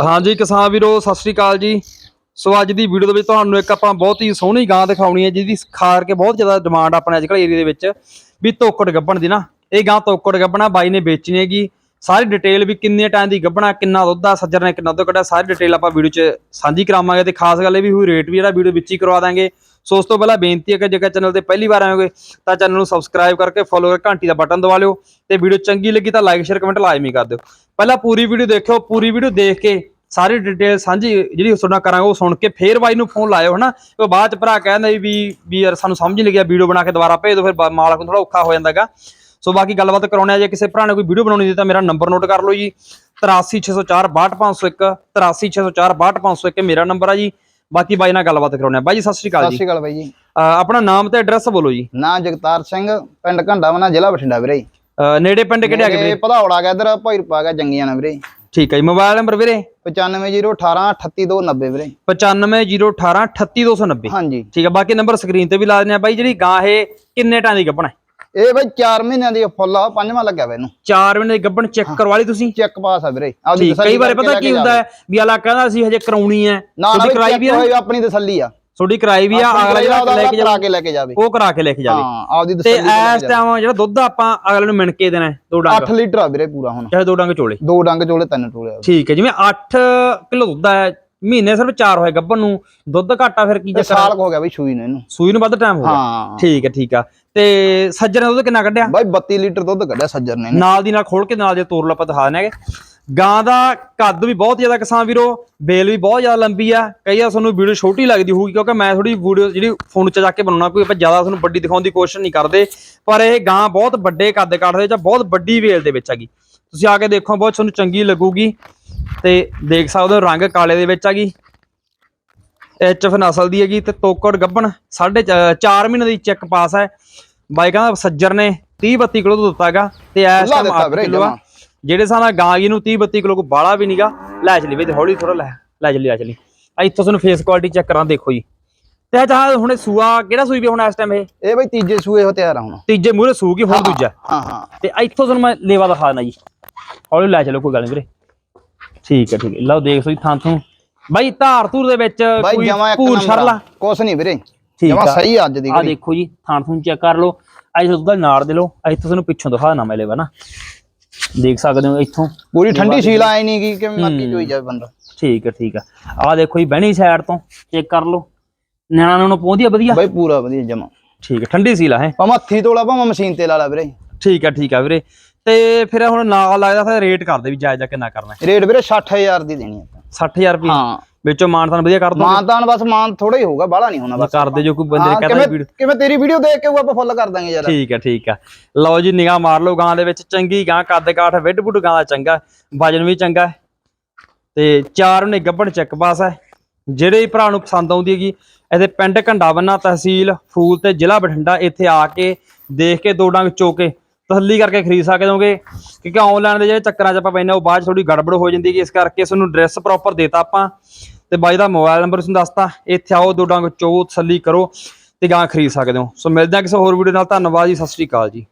ਹਾਂਜੀ ਕਿਸਾਨ ਵੀਰੋ, ਸਤਿ ਸ੍ਰੀ ਅਕਾਲ ਜੀ। ਸੋ ਅੱਜ ਦੀ ਵੀਡੀਓ ਦੇ ਵਿੱਚ ਤੁਹਾਨੂੰ ਇੱਕ ਆਪਾਂ ਬਹੁਤ ਹੀ ਸੋਹਣੀ ਗਾਂ ਦਿਖਾਉਣੀ ਹੈ, ਜਿਹਦੀ ਖਾਰ ਕੇ ਬਹੁਤ ਜ਼ਿਆਦਾ ਡਿਮਾਂਡ ਆਪਣੇ ਅੱਜਕੱਲ ਏਰੀਆ ਦੇ ਵਿੱਚ, ਵੀ ਤੋਕੜ ਗੱਬਣ ਦੀ ਨਾ। ਇਹ ਗਾਂ ਤੋਕੜ ਗੱਬਣਾ ਬਾਈ ਨੇ ਵੇਚਣੀ ਹੈਗੀ। ਸਾਰੀ ਡਿਟੇਲ ਵੀ ਕਿੰਨੇ ਟਾਈਮ ਦੀ ਗੱਬਣਾ ਕਿੰਨਾ ਦੁੱਧ ਆ, ਸੱਜਰ ਨੇ ਕਿੰਨਾ ਦੁੱਧ ਕੱਢਿਆ, ਸਾਰੀ ਡਿਟੇਲ ਆਪਾਂ ਵੀਡੀਓ 'ਚ ਸਾਂਝੀ ਕਰਾਵਾਂਗੇ ਤੇ ਖਾਸ ਗੱਲ ਇਹ ਵੀ ਹੋਈ ਰੇਟ ਵੀ ਜਿਹੜਾ ਵੀਡੀਓ ਵਿੱਚ ਹੀ ਕਰਵਾ ਦਾਂਗੇ। ਸੋ ਉਸ ਤੋਂ ਪਹਿਲਾਂ ਬੇਨਤੀ ਹੈ ਕਿ ਜੇਕਰ ਚੈਨਲ ਤੇ ਪਹਿਲੀ ਵਾਰ ਆਏ ਹੋਗੇ, ਤਾਂ ਚੈਨਲ ਨੂੰ ਸਬਸਕ੍ਰਾਈਬ ਕਰਕੇ ਫੋਲੋ ਕਰ ਘੰਟੀ ਦਾ ਬਟਨ ਦਬਾ ਲਿਓ ਤੇ ਵੀਡੀਓ ਚੰਗੀ ਲੱਗੀ ਤਾਂ ਲਾਈਕ ਸ਼ੇਅਰ ਕਮੈਂਟ ਲਾਜ਼ਮੀ ਕਰ ਦਿਓ। ਪਹਿਲਾਂ ਪੂਰੀ ਵੀਡੀਓ ਦੇਖਿਓ ਪੂਰੀ ਵੀਡੀਓ ਦੇਖ ਕੇ ਸਾਰੀ ਡਿਟੇਲ ਸਾਂਝੀ ਜਿਹੜੀ ਨਾਲ ਕਰਾਂਗੇ ਉਹ ਸੁਣ ਕੇ ਫੇਰ ਬਾਈ ਨੂੰ ਫੋਨ ਲਾਇਓ ਹਨਾ? ਉਹ ਬਾਅਦ ਚ ਭਰਾ ਕਹਿੰਦਾ ਵੀ ਵੀ ਯਾਰ ਸਾਨੂੰ ਸਮਝ ਨਹੀਂ ਲੱਗਿਆ ਵੀਡੀਓ ਬਣਾ ਕੇ ਦੁਬਾਰਾ ਭੇਜ ਦਿਓ ਫਿਰ ਮਾਲਕ ਨੂੰ ਥੋੜਾ ਔਖਾ ਹੋ ਜਾਂਦਾਗਾ ਸੋ ਬਾਕੀ ਗੱਲਬਾਤ ਕਰਾਉਣੇ ਆ ਜੇ ਕਿਸੇ ਭਰਾ ਨੇ ਕੋਈ ਵੀਡੀਓ ਬਣਾਉਣੀ ਦੀ ਤਾਂ ਮੇਰਾ ਨੰਬਰ ਨੋਟ ਕਰ ਲਓ ਜੀ। 83604 62501 ਇਹ ਮੇਰਾ ਨੰਬਰ ਆ ਜੀ। ਬਾਕੀ ਬਾਈ ਨਾਲ ਗੱਲਬਾਤ ਕਰਾਉਣੇ ਆ। ਬਾਈ ਜੀ ਸਤਿ ਸ਼੍ਰੀ ਅਕਾਲ ਸਤਿ ਜੀ ਸ਼੍ਰੀ ਅਕਾਲ ਬਾਈ ਜੀ। ਆਪਣਾ ਨਾਮ ਤੇ ਐਡਰੈਸ ਬੋਲੋ ਜੀ। ਨਾਂ ਜਗਤਾਰ ਸਿੰਘ ਪਿੰਡ ਘੰਡਾਵਣਾ ਜ਼ਿਲ੍ਹਾ ਬਠਿੰਡਾ ਵੀਰੇ ਨੇੜੇ ਪਿੰਡ ਕਿਹੜੇ ਆ ਗਏ ਵੀਰੇ? ਭਦੌੜ ਆ ਗਿਆ ਇਧਰ ਭਾਈਰਪਾ ਗਿਆ ਜੰਗੀਆਂ ਨੇ ਵੀਰੇ। ਠੀਕ ਹੈ ਜੀ ਮੋਬਾਈਲ ਨੰਬਰ ਵੀਰੇ? 95018 38290 ਵੀਰੇ। 950183 38290 ਹਾਂਜੀ। ਠੀਕ ਹੈ ਬਾਕੀ ਨੰਬਰ ਸਕਰੀਨ ਤੇ ਵੀ ਲਾ ਦਿੰਦੇ ਆ ਬਾਈ ਜਿਹੜੀ ਗਾਂ ਇਹ ਕਿੰਨੇ ਟਾਂ ਦੀ ਗੱਭਣ ਹੈ? ਇਹ ਬਾਈ 4 ਮਹੀਨਿਆਂ ਦੀ ਫੁੱਲ ਆ ਪੰਜਵਾਂ ਲੱਗਿਆ ਵਾ ਇਹਨੂੰ। 4 ਮਹੀਨੇ ਦੀ ਗੱਭਣ ਚੈੱਕ ਕਰਵਾ ਲਈ ਤੁਸੀਂ? ਚੈੱਕ ਪਾਸ ਆ ਵੀਰੇ। ਠੀਕ ਤਸੱਲੀ ਕਈ ਵਾਰ ਪਤਾ ਕੀ ਹੁੰਦਾ ਵੀ ਆਲਾ ਕਹਿੰਦਾ ਸੀ ਹਜੇ ਕਰਾਉਣੀ ਹੈ। ਨਾ ਕਰਾਈ ਵੀ ਆਪਣੀ ਤਸੱਲੀ ਆ। ਤੁਹਾਡੀ ਕਰਾਈ ਵੀ ਆ ਅਗਲਾ ਜਿਹੜਾ ਲੈ ਕੇ ਕਰਾ ਕੇ ਲੈ ਕੇ ਜਾਵੇ। ਉਹ ਕਰਾ ਕੇ ਲੈ ਕੇ ਜਾਵੇ। ਹਾਂ ਆਪਦੀ ਤੇ ਇਸ। ਟਾਈਮ ਜਿਹੜਾ ਦੁੱਧ ਆਪਾਂ ਅਗਲੇ ਨੂੰ ਮਿਣ ਕੇ ਦੇਣਾ ਦੋ ਡੰਗ। 8 ਲੀਟਰ ਆ ਵੀਰੇ ਪੂਰਾ ਹੁਣ। ਚਾਹੇ ਦੋ ਡੰਗ ਚੋਲੇ। ਦੋ ਡੰਗ ਚੋਲੇ ਤਿੰਨ ਚੋਲੇ ਆ। ਠੀਕ ਹੈ ਜਿਵੇਂ 8 ਕਿਲੋ ਦੁੱਧ ਹੈ ਮਹੀਨੇ ਸਿਰਫ 4 ਹੋਏ ਗੱਭਣ ਨੂੰ ਦੁੱਧ ਘਾਟਾ ਫਿਰ ਕੀ ਚੱਕਰ ਸਾਲ ਹੋ ਗਿਆ ਬਈ ਸੂਈ ਨੂੰ ਇਹਨੂੰ। ਸੂਈ ਨੂੰ ਵੱਧ ਟਾਈਮ ਹੋ ਗਿਆ। ਹਾਂ। ਠੀਕ ਹੈ ਠੀਕ ਆ। ਤੇ ਸੱਜਰ ਨੇ ਦੁੱਧ ਕਿੰਨਾ ਕੱਢਿਆ? ਬਾਈ 32 ਲੀਟਰ ਦੁੱਧ ਕੱਢਿਆ ਸੱਜਰ ਨੇ। ਨਾਲ ਦੀ ਨਾਲ ਖੋਲ ਕੇ ਨਾਲ ਜੇ ਤੋਰ ਲਾ ਆਪਾਂ ਦਿਖਾ ਦਿੰਦੇ ਹੈਗੇ। ਗਾਂ ਦਾ ਕੱਦ ਵੀ ਬਹੁਤ ਜ਼ਿਆਦਾ ਕਿਸਾਨ ਵੀਰੋ ਬੇਲ ਵੀ ਬਹੁਤ ਜ਼ਿਆਦਾ ਲੰਬੀ ਆ। ਕਈ ਵਾਰ ਤੁਹਾਨੂੰ ਵੀਡੀਓ ਛੋਟੀ ਲੱਗਦੀ ਹੋਊਗੀ ਕਿਉਂਕਿ ਮੈਂ ਥੋੜੀ ਵੀਡੀਓ ਜਿਹੜੀ ਫੋਨ 'ਚ ਜਾ ਕੇ ਬਣਾਉਣਾ ਕੋਈ ਆਪਾਂ ਜ਼ਿਆਦਾ ਤੁਹਾਨੂੰ ਵੱਡੀ ਦਿਖਾਉਣ ਦੀ ਕੋਸ਼ਿਸ਼ ਨਹੀਂ ਕਰਦੇ। ਪਰ ਇਹ ਗਾਂ ਬਹੁਤ ਵੱਡੇ ਕੱਦ ਕੱਟਦੇ ਜਾਂ ਬਹੁਤ ਵੱਡੀ ਵੇਲ ਦੇ ਵਿੱਚ ਹੈਗੀ। ਤੁਸੀਂ ਆ ਕੇ ਦੇਖੋ ਬਹੁਤ ਤੁਹਾਨੂੰ ਚੰਗੀ ਲੱਗੂਗੀ ਤੇ ਦੇਖ ਸਕਦੇ ਹੋ ਰੰਗ ਕਾਲੇ ਦੇ ਵਿੱਚ ਹੈਗੀ। ਐਚਐਫ ਨਸਲ ਦੀ ਹੈਗੀ ਤੇ ਤੋਕੜ ਗੱਬਣ 4.5 ਮਹੀਨੇ ਦੀ ਚੈੱਕ ਪਾਸ ਹੈ। ਬਾਈ ਕਹਿੰਦਾ ਸੱਜਰ ਨੇ 30 32 ਕਿਲੋ ਦੁੱਧ ਦਿੱਤਾਗਾ ਤੇ ਖੁੱਲਾ ਟਾਈਮ ਦਿੱਤਾ 8 ਵੀਰੇ ਕਿਲੋ ਆ। ਜਿਹੜੇ ਸਾਨਾ ਗਾਂ ਜੀ ਨੂੰ 30 32 ਕਿਲੋ ਕੋ ਬਾਲਾ ਵੀ ਨਹੀਂਗਾ ਲੈ ਚਲੀ ਵੇ ਤੇ ਹੌਲੀ ਥੋੜਾ ਲੈ ਲੈ ਚਲੀ ਲੈ ਚਲੀ। ਆ ਇੱਥੋਂ ਤੁਹਾਨੂੰ ਫੇਸ ਕੁਆਲਿਟੀ ਚੈੱਕ ਕਰਾਂ ਦੇਖੋ ਜੀ। ਤੇ ਇਹ ਚਾਹ ਹੁਣ ਸੂਆ ਕਿਹੜਾ ਸੂਈ ਵੀ ਹੁਣ ਇਸ ਟਾਈਮ ਇਹ? ਇਹ ਬਾਈ ਤੀਜੇ ਸੂਏ ਹੋ ਤਿਆਰ ਆ ਹੁਣ। ਤੀਜੇ ਮੂਹਰੇ ਸੂ ਕੀ ਹੁਣ ਦੂਜਾ। ਹਾਂ ਹਾਂ। ਤੇ ਇੱਥੋਂ ਤੁਹਾਨੂੰ ਮੈਂ ਲੇਵਾ ਦਿਖਾ ਦਿੰਦਾ ਜੀ। ਹੌਲੀ ਲੈ ਚਲੋ ਕੋਈ ਗੱਲ ਨਹੀਂ ਵੀਰੇ। ਠੀਕ ਹੈ ਠੀਕ ਹੈ ਲਓ ਦੇਖ ਸੋ ਥਾਂ ਥੂ। ਬਾਈ ਧਾਰ ਧੂਰ ਦੇ ਵਿੱਚ ਕੋਈ ਭੂਰ ਸ਼ਰਲਾ। ਕੁਛ ਨਹੀਂ ਵੀਰੇ। ਠੀਕ ਜਮਾ ਸਹੀ ਅੱਜ ਦੀ ਆ। ਦੇਖੋ ਜੀ ਥਾਂ ਥੂ ਚੈੱਕ ਕਰ ਲਓ। ਅੱਜ ਉਹਦਾ ਨਾੜ ਦੇ ਲਓ। ਇੱਥੋਂ ਤੁਹਾਨੂੰ ਪਿੱਛੋਂ ਦਿਖਾ ਦੇਣਾ ਮੈਂ ਲੇਵਾ ਨਾ। ਦੇਖ ਸਕਦੇ ਹੋ ਇੱਥੋਂ। ਪੂਰੀ ਠੰਡੀ ਸੀਲ ਆਈ ਨਹੀਂ ਗਈ ਕਿ ਮਰਕੀ ਚੋਈ ਜਾਵੇ ਬੰਦਾ। ਠੀਕ ਹੈ ਠੀਕ ਹੈ। ਆ ਦੇਖੋ ਜੀ ਬਹਿਣੀ ਸਾਈਡ ਤੋਂ। ਚੈੱਕ ਕਰ ਲਓ। ਨਿਆਣਾ ਨੂੰ ਪਹੁੰਚਦੀ ਆ ਵਧੀਆ? ਬਾਈ ਪੂਰਾ ਵਧੀਆ ਜਮਾ। ਠੀਕ ਹੈ ਠੰਡੀ ਸੀਲਾ ਹੈ? ਭਾਵੇਂ ਹੱਥੀ ਤੋਲਾ ਭਾਵੇਂ ਮਸ਼ੀਨ ਤੇ ਲਾ ਲਾ ਵੀਰੇ। ਠੀਕ ਹੈ ਠੀਕ ਹੈ ਵੀਰੇ। ਤੇ ਫਿਰ ਹੁਣ ਨਾਲ ਲੱਗਦਾ ਫਿਰ ਰੇਟ ਕਰਦੇ ਵੀ ਜਾਇਜ਼ ਕਿੰਨਾ ਕਰਨਾ ਰੇਟ ਵੀਰੇ 60000 ਦੀ ਦੇਣੀ ਆਪਾਂ। 60000 ਰੁਪਏ ਹਾਂ। ਵਿੱਚੋਂ ਮਾਨਤਾਨ ਵਧੀਆ ਕਰ ਦੋ ਮਾਨਤਾਨ ਬਸ ਮਾਨ ਥੋੜਾ ਹੀ ਹੋਊਗਾ ਬਾਹਲਾ ਨਹੀਂ ਹੋਣਾ ਬਸ ਕਰ ਦੇ ਜੋ ਕੋਈ ਬੰਦੇ ਨੇ ਕਹਿੰਦਾ ਵੀਡੀਓ ਕਿਵੇਂ ਤੇਰੀ ਵੀਡੀਓ ਦੇਖ ਕੇ ਉਹ ਆਪਾਂ ਫੁੱਲ ਕਰ ਦਾਂਗੇ ਯਾਰ ਠੀਕ ਹੈ ਠੀਕ ਹੈ ਲਓ ਜੀ ਨਿਗਾਹ ਮਾਰ ਲਓ ਗਾਂ ਦੇ ਵਿੱਚ ਚੰਗੀ ਗਾਂ ਕੱਦ ਕਾਠ ਵਿੱਡ ਬੁੱਡ ਗਾਂ ਦਾ ਚੰਗਾ ਵਜਨ ਵੀ ਚੰਗਾ। ਤੇ ਚਾਰ ਨੇ ਗੱਬੜ ਚੱਕ ਪਾਸ ਹੈ। ਜਿਹੜੇ ਭਰਾ ਨੂੰ ਪਸੰਦ ਆਉਂਦੀ ਹੈਗੀ ਇਹਦੇ ਪਿੰਡ ਘੰਡਾਵੰਨਾ ਤਹਿਸੀਲ ਫੂਲ ਤੇ ਜ਼ਿਲ੍ਹਾ ਬਠਿੰਡਾ ਇੱਥੇ ਆ ਕੇ ਦੇਖ ਕੇ ਦੋ ਡੰਗ ਚੋ ਕੇ ਤਸੱਲੀ ਕਰਕੇ ਖਰੀਦ ਸਕਦੇ ਹੋਗੇ। ਕਿਉਂਕਿ ਆਨਲਾਈਨ ਦੇ ਜਿਹੜੇ ਚੱਕਰਾਂ 'ਚ ਆਪਾਂ ਪੈਂਦੇ ਹਾਂ, ਉਹ ਬਾਅਦ 'ਚ ਥੋੜੀ ਗੜਬੜ ਹੋ ਜਾਂਦੀ ਹੈ ਇਸ ਕਰਕੇ ਤੁਹਾਨੂੰ ਐਡਰੈਸ ਪ੍ਰੋਪਰ ਦੇਤਾ ਆਪਾਂ। ਤੇ ਬਾਈ ਦਾ ਮੋਬਾਈਲ ਨੰਬਰ ਤੁਹਾਨੂੰ ਦੱਸਤਾ, ਇੱਥੇ ਆਓ, ਦੋ ਡੰਗ ਚੋ ਤਸੱਲੀ ਕਰੋ ਤੇ ਗਾਂ ਖਰੀਦ ਸਕਦੇ ਹੋ। ਸੋ ਮਿਲਦੇ ਹਾਂ ਕਿਸੇ ਹੋਰ ਵੀਡੀਓ ਨਾਲ, ਧੰਨਵਾਦ ਜੀ, ਸਤਿ ਸ਼੍ਰੀ ਅਕਾਲ ਜੀ।